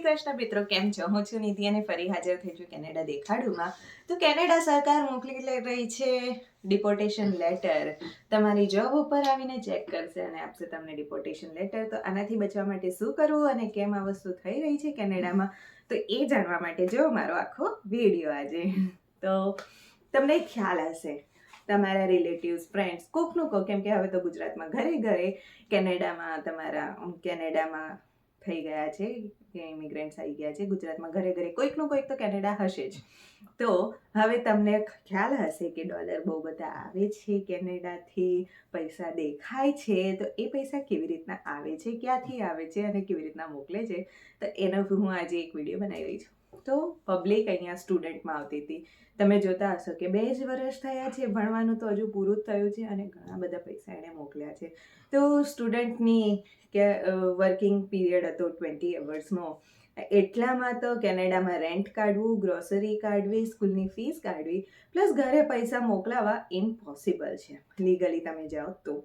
શ્રી કૃષ્ણ મિત્રો, કેમ છો? હું છું નિધિ અને ફરી હાજર થઈ છું કેનેડા દેખાડુમાં. તો કેનેડા સરકાર મોકલી રહી છે ડિપોર્ટેશન લેટર તમારી જોબ ઉપર આવીને ચેક કરશે અને આપશે તમને ડિપોર્ટેશન લેટર તો આનાથી બચવા માટે શું કરવું અને કેમ આ વસ્તુ થઈ રહી છે કેનેડામાં? તો એ જાણવા માટે જો મારો આખો વીડિયો આજે. તો તમને ખ્યાલ હશે. તમારા રિલેટિવ્સ ફ્રેન્ડ્સ કોકનું કહો, કેમ કે હવે તો ગુજરાતમાં ઘરે ઘરે કેનેડામાં, તમારા કેનેડામાં થઈ ગયા છે, કે ઇમિગ્રન્ટ્સ આવી ગયા છે, ગુજરાતમાં ઘરે ઘરે કોઈકનું કોઈક તો કેનેડા હશે જ. તો હવે તમને ખ્યાલ હશે કે ડોલર બહુ બધા આવે છે કેનેડાથી, પૈસા દેખાય છે, તો એ પૈસા કેવી રીતના આવે છે, ક્યાંથી આવે છે અને કેવી રીતના મોકલે છે? તો એનો હું આજે એક વીડિયો બનાવી રહી છું. તો પબ્લિક અહીંયા સ્ટુડન્ટમાં આવતી હતી. તમે જોતા હશો કે બે જ વર્ષ થયા છે, ભણવાનું તો હજુ પૂરું જ થયું છે અને ઘણા બધા પૈસા એણે મોકલ્યા છે. તો સ્ટુડન્ટની કે વર્કિંગ પીરિયડ હતો ટ્વેન્ટી અવર્સનો એટલામાં તો કેનેડામાં રેન્ટ કાઢવું ગ્રોસરી કાઢવી સ્કૂલની ફીસ કાઢવી પ્લસ ઘરે પૈસા મોકલાવા ઇમ્પોસિબલ છે. લીગલી તમે જાઓ તો.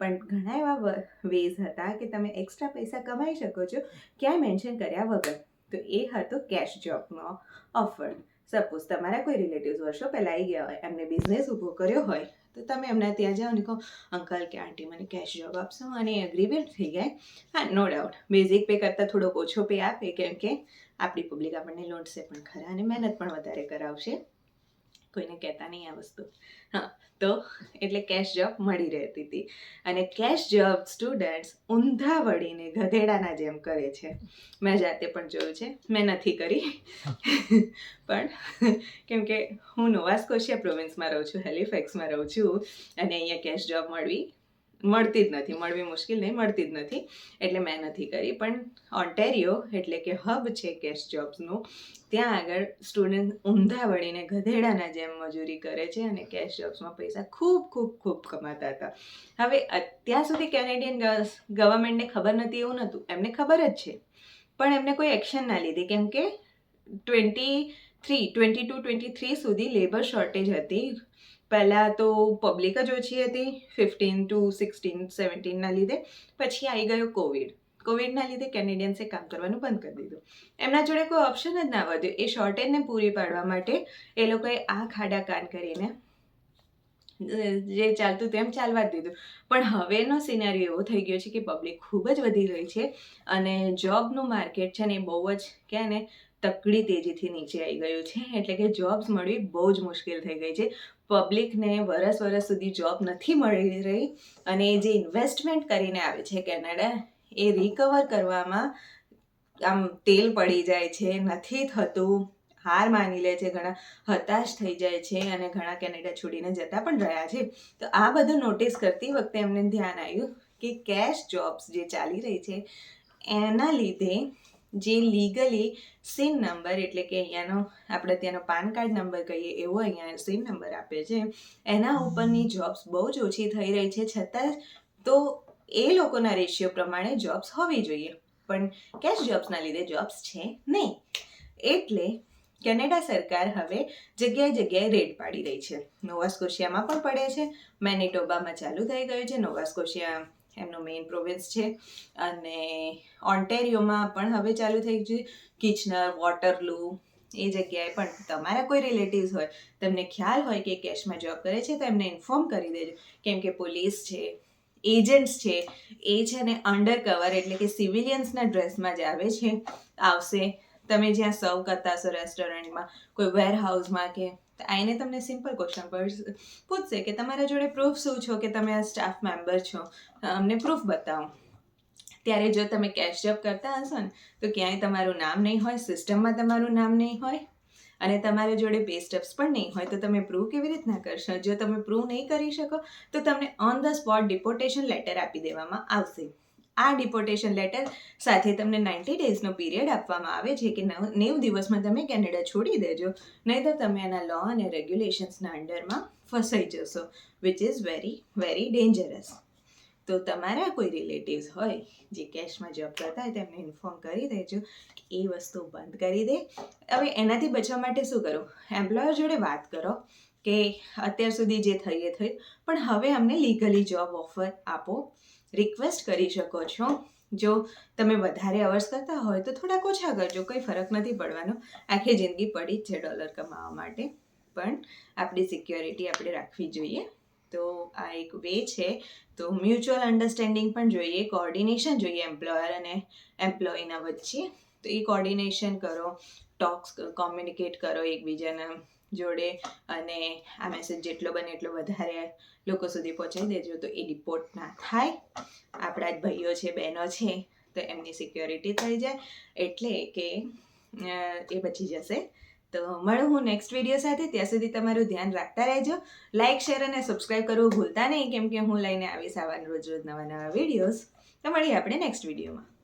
પણ ઘણા એવા વેઝ હતા કે તમે એક્સ્ટ્રા પૈસા કમાઈ શકો છો. ક્યાંય મેન્શન કર્યા વગર. તો એ હતો કેશ જોબનો ઓફર સપોઝ તમારા કોઈ રિલેટિવ્સ વર્ષો પહેલાં આવી ગયા હોય, એમને બિઝનેસ ઊભો કર્યો હોય, તો તમે એમના ત્યાં જાઓ ને કહો અંકલ કે આંટી મને કેશ જોબ આપશો? અને એગ્રીમેન્ટ થઈ જાય. હા નો ડાઉટ બેઝિક પે કરતાં થોડોક ઓછો પે આપે, કેમ કે આપણી પબ્લિક આપણને લોટશે પણ ખરા અને મહેનત પણ વધારે કરાવશે. કોઈને કહેતા નહીં આ વસ્તુ. હા. તો એટલે કેશ જોબ મળી રહેતી હતી. અને કેશ જોબ સ્ટુડન્ટ્સ ઊંધા વળીને ગધેડાના જેમ કરે છે. મેં જાતે પણ જોયું છે. મેં નથી કરી. પણ કેમ કે હું નોવાસ્કોશિયા પ્રોવિન્સમાં રહું છું હેલિફેક્સમાં રહું છું અને અહીંયા કેશ જોબ મળવી મળતી જ નથી, મળવી મુશ્કેલ નહીં, મળતી જ નથી. એટલે મેં નથી કરી. પણ ઓન્ટેરિયો એટલે કે હબ છે કેશ જોબ્સનું ત્યાં આગળ સ્ટુડન્ટ ઊંધા વળીને ગધેડાના જેમ મજૂરી કરે છે અને કેશ જોબ્સમાં પૈસા ખૂબ ખૂબ ખૂબ કમાતા હતા. હવે અત્યાર સુધી કેનેડિયન ગવર્મેન્ટને ખબર નથી એવું નહોતું. એમને ખબર જ છે. પણ એમને કોઈ એક્શન ના લીધી. કેમ કે twenty three twenty two twenty three સુધી લેબર શોર્ટેજ હતી. પહેલાં તો પબ્લિક જ ઓછી હતી ફિફ્ટીન ટુ સિક્સટીન સેવન્ટીનના લીધે. પછી આવી ગયો કોવિડ કોવિડના લીધે કેનેડિયન્સે કામ કરવાનું બંધ કરી દીધું. એમના જોડે કોઈ ઓપ્શન જ ના વધ્યો. એ શોર્ટેજને પૂરી પાડવા માટે એ લોકોએ આ ખાડા કાન કરીને જે ચાલતું તેમ ચાલવા જ દીધું. પણ હવેનો સિનારીઓ એવો થઈ ગયો છે કે પબ્લિક ખૂબ જ વધી રહી છે અને જોબનું માર્કેટ છે ને એ બહુ જ કહે ને તકડી તેજીથી નીચે આવી ગયું છે. એટલે કે જોબ્સ મળવી બહુ જ મુશ્કેલ થઈ ગઈ છે. પબ્લિકને વરસ વરસ સુધી જોબ નથી મળી રહી અને જે ઇન્વેસ્ટમેન્ટ કરીને આવે છે કેનેડા, એ રિકવર કરવામાં આમ તેલ પડી જાય છે, નથી થતું. હાર માની લે છે, ઘણા હતાશ થઈ જાય છે અને ઘણા કેનેડા છોડીને જતા પણ રહ્યા છે. તો આ બધું નોટિસ કરતી વખતે એમને ધ્યાન આવ્યું કે કેશ જોબ્સ જે ચાલી રહી છે, એના લીધે જે લીગલી સીન નંબર એટલે કે અહીંયાનો આપણે ત્યાંનો પાન કાર્ડ નંબર કહીએ, એવો અહીંયા સીન નંબર આપે છે. એના ઉપરની જોબ્સ બહુ જ ઓછી થઈ રહી છે. છતાં તો એ લોકોના રેશિયો પ્રમાણે જોબ્સ હોવી જોઈએ. પણ કેશ જોબ્સના લીધે જોબ્સ છે નહીં. એટલે કેનેડા સરકાર હવે જગ્યાએ જગ્યાએ રેડ પાડી રહી છે. નોવાસ્કોશિયામાં પણ પડે છે. મેનિટોબામાં ચાલુ થઈ ગયું છે. નોવા સ્કોશિયા એમનો મેઇન પ્રોવિન્સ છે. અને ઓન્ટેરિયોમાં પણ હવે ચાલુ થઈ છે. કિચનર વોટરલૂ એ જગ્યાએ પણ તમારા કોઈ રિલેટિવ્સ હોય, તમને ખ્યાલ હોય કે કેશમાં જોબ કરે છે, તો એમને ઇન્ફોર્મ કરી દેજો. કેમ કે પોલીસ છે એજન્ટ્સ છે, એ છે ને અંડર કવર એટલે કે સિવિલિયન્સના ડ્રેસમાં જ આવે છે. આવશે. તમે જ્યાં સર્વ કરતા હશો રેસ્ટોરન્ટમાં કોઈ વેરહાઉસમાં કે આઈને તમને સિમ્પલ ક્વેશ્ચન પૂછશે કે તમારા જોડે પ્રૂફ શું છો કે તમે આ સ્ટાફ મેમ્બર છો? અમને પ્રૂફ બતાવો. ત્યારે જો તમે કેશ જોબ કરતા હશો ને, તો ક્યાંય તમારું નામ નહીં હોય સિસ્ટમમાં તમારું નામ નહીં હોય, અને તમારા જોડે પે સ્ટેપ્સ પણ નહીં હોય, તો તમે પ્રૂવ કેવી રીતના કરશો? જો તમે પ્રૂવ નહીં કરી શકો, તો તમને on the spot deportation letter આપી દેવામાં આવશે. આ ડિપોર્ટેશન લેટર સાથે તમને નાઇન્ટી ડેઝનો પીરિયડ આપવામાં આવે છે કે નવ, નેવું દિવસમાં તમે કેનેડા છોડી દેજો. નહીં તો તમે એના લો અને રેગ્યુલેશન્સના અંડરમાં ફસાઈ જશો which is very very dangerous તો તમારા કોઈ રિલેટિવ્સ હોય જે કેશમાં જોબ કરતા હોય તેમને ઇન્ફોર્મ કરી દેજો એ વસ્તુ બંધ કરી દે. હવે એનાથી બચવા માટે શું કરો? એમ્પ્લોયર જોડે વાત કરો કે અત્યાર સુધી જે થઈ એ થયું, પણ હવે અમને લીગલી જોબ ઓફર આપો. રિક્વેસ્ટ કરી શકો છો. જો તમે વધારે અવર્સ કરતા હોય તો થોડાક ઓછા કરજો, કંઈ ફરક નથી પડવાનો. આખી જિંદગી પડી જ છે ડોલર કમાવા માટે. પણ આપણી સિક્યોરિટી આપણે રાખવી જોઈએ. તો આ એક વે છે. તો મ્યુચ્યુઅલ અન્ડરસ્ટેન્ડિંગ પણ જોઈએ કોઓર્ડિનેશન જોઈએ એમ્પ્લોયર અને એમ્પ્લોયીના વચ્ચે. તો એ કોઓર્ડિનેશન કરો ટોક્સ કોમ્યુનિકેટ કરો એકબીજાના. જોડે અને આ મેસેજ જેટલો બને એટલો વધારે લોકો સુધી પહોંચાડી દેજો. તો એ રિપોર્ટ ના થાય. આપણા જ ભાઈઓ છે, બહેનો છે, તો એમની સિક્યોરિટી થઈ જાય. એટલે કે એ બચી જશે. તો મળું હું નેક્સ્ટ વીડિયો સાથે. ત્યાં સુધી તમારું ધ્યાન રાખતા રહેજો. લાઇક શેર અને સબસ્ક્રાઈબ કરવું ભૂલતા નહીં. કેમ કે હું લઈને આવીશ આવા રોજ રોજ નવા નવા વિડીયોઝ તો મળીએ આપણે નેક્સ્ટ વિડીયોમાં